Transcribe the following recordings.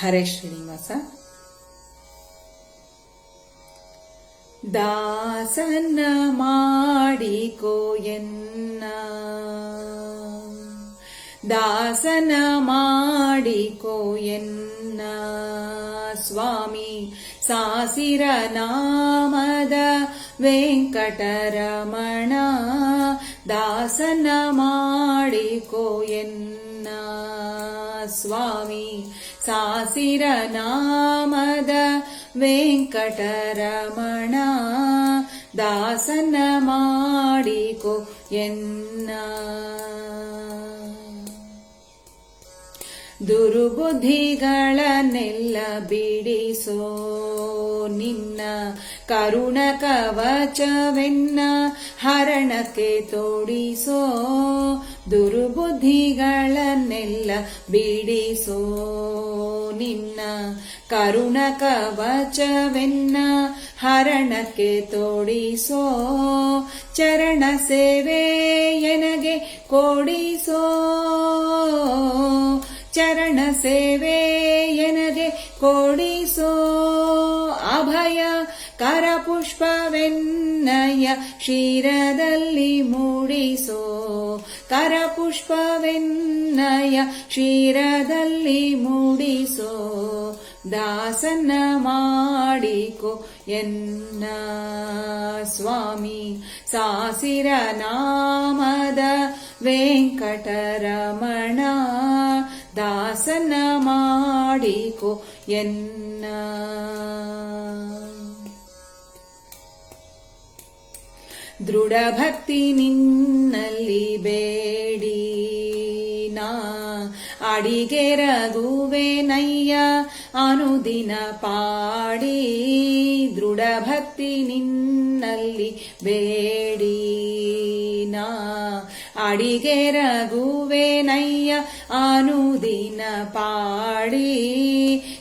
ಹರೇ ಶ್ರೀನಿವಾಸ. ದಾಸನ ಮಾಡಿಕೋ ಎನ್ನ. ದಾಸನ ಮಾಡಿಕೋ ಎನ್ನ. ಸ್ವಾಮಿ ಸಾಸಿರ ನಾಮದ ವೆಂಕಟರಮಣ. ದಾಸನ ಮಾಡಿಕೋ ಎನ್ನ. ಸ್ವಾಮಿ ಸಾಸಿರ ನಾಮದ ವೆಂಕಟರಮಣ, ದಾಸನ ಮಾಡಿಕೋ ಎನ್ನ. ದುರುಬುದ್ಧಿಗಳನ್ನೆಲ್ಲ ಬಿಡಿಸೋ ನಿನ್ನ ಕರುಣ ಕವಚವೆನ್ನ ಹರಣಕ್ಕೆ ತೋಡಿಸೋ ದುರ್ಬುದ್ಧಿಗಳನ್ನೆಲ್ಲ ಬಿಡಿಸೋ ನಿನ್ನ ಕರುಣ ಕವಚವೆನ್ನ ಹರಣಕ್ಕೆ ತೋಡಿಸೋ ಚರಣ ಸೇವೆ ಎನಗೆ ಕೊಡಿಸೋ ಚರಣ ಸೇವೆ ಕರಪುಷ್ಪವೆನ್ನಯ ಕ್ಷೀರದಲ್ಲಿ ಮೂಡಿಸೋ. ಕರಪುಷ್ಪವೆನ್ನಯ ಕ್ಷೀರದಲ್ಲಿ ಮೂಡಿಸೋ. ದಾಸನ ಮಾಡಿಕೋ ಎನ್ನ ಸ್ವಾಮಿ. ಸಾಸಿರ ನಾಮದ ವೆಂಕಟರಮಣ. ದಾಸನ ಮಾಡಿಕೋ ಎನ್ನ ದೃಢ ಭಕ್ತಿ ನಿನ್ನಲ್ಲಿ ಬೇಡಿ. ನಾ ಅಡಿಗೆ ರಘುವೆ ನಯ್ಯ, ಅನುದಿನ ಪಾಡಿ. ದೃಢ ಭಕ್ತಿ ನಿನ್ನಲ್ಲಿ ಬೇಡಿ. ನಾ ಅಡಿಗೆ ರಘುವೆ ನಯ್ಯ, ಅನುದಿನ ಪಾಡಿ.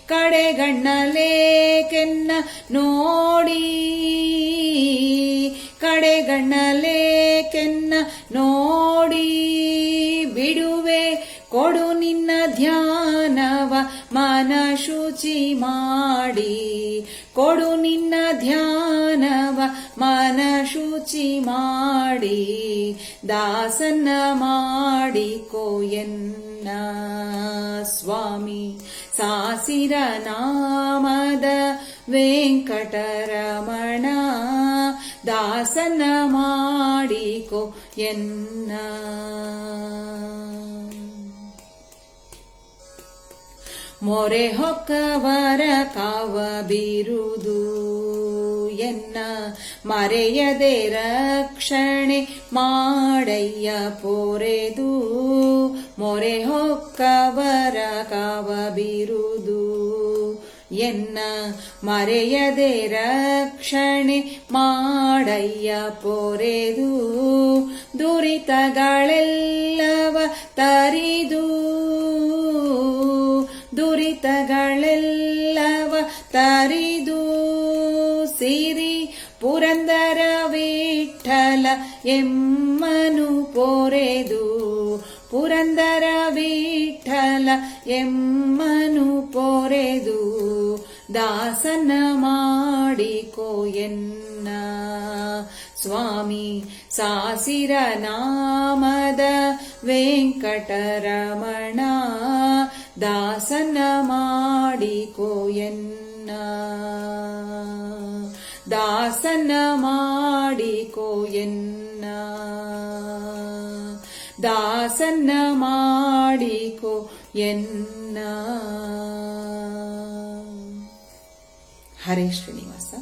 ಕಡೆಗಣ್ಣಲೇಕೆನ್ನ ನೋಡಿ. ಕಡೆಗಣ್ಣಲೇಕೆನ್ನ ನೋಡಿ ಬಿಡುವೆ ಕೊಡು ನಿನ್ನ ಧ್ಯಾನವ ಮನ ಶುಚಿ ಮಾಡಿ. ಕೊಡು ನಿನ್ನ ಧ್ಯಾನವ ಮನ ಶುಚಿ ಮಾಡಿ. ದಾಸನ ಮಾಡಿ ಎನ್ನ ಸ್ವಾಮಿ. ಸಾಸಿರ ನಾಮದ ವೆಂಕಟರಮಣ ದಾಸನ ಮಾಡಿಕೋ ಎನ್ನ. ಮೊರೆ ಹೊಕ್ಕವರ ಕಾವ ಬೀರುದು ಎನ್ನ. ಮರೆಯದೆ ರಕ್ಷಣೆ ಮಾಡಯ್ಯ ಪೋರೆದು. ಮೊರೆ ಹೊಕ್ಕವರ ಕಾವ ಬೀರುದು ಎನ್ನ ಮರೆಯದೆ ರಕ್ಷಣೆ ಮಾಡಯ್ಯ ಪೊರೆದು. ದುರಿತಗಳೆಲ್ಲವ ತರಿದು. ದುರಿತಗಳೆಲ್ಲವ ತರಿದು. ಸಿರಿ ಪುರಂದರ ವಿಠಲ ಎಮ್ಮನು ಪೊರೆದು. ಪುರಂದರ ವಿಠಲ ಎಮ್ಮನು ಪೊರೆದು ದಾಸನ ಮಾಡಿಕೋ ಎನ್ನ. ಸ್ವಾಮಿ ಸಾಸಿರ ನಾಮದ ವೆಂಕಟರಮಣ ದಾಸನ ಮಾಡಿಕೋ ಎನ್ನ. ದಾಸನ ಮಾಡಿಕೋ ಎನ್ನ. ದಾಸನ್ನ ಮಾಡಿಕೋ ಎನ್ನ. ಹರೇ ಶ್ರೀನಿವಾಸ.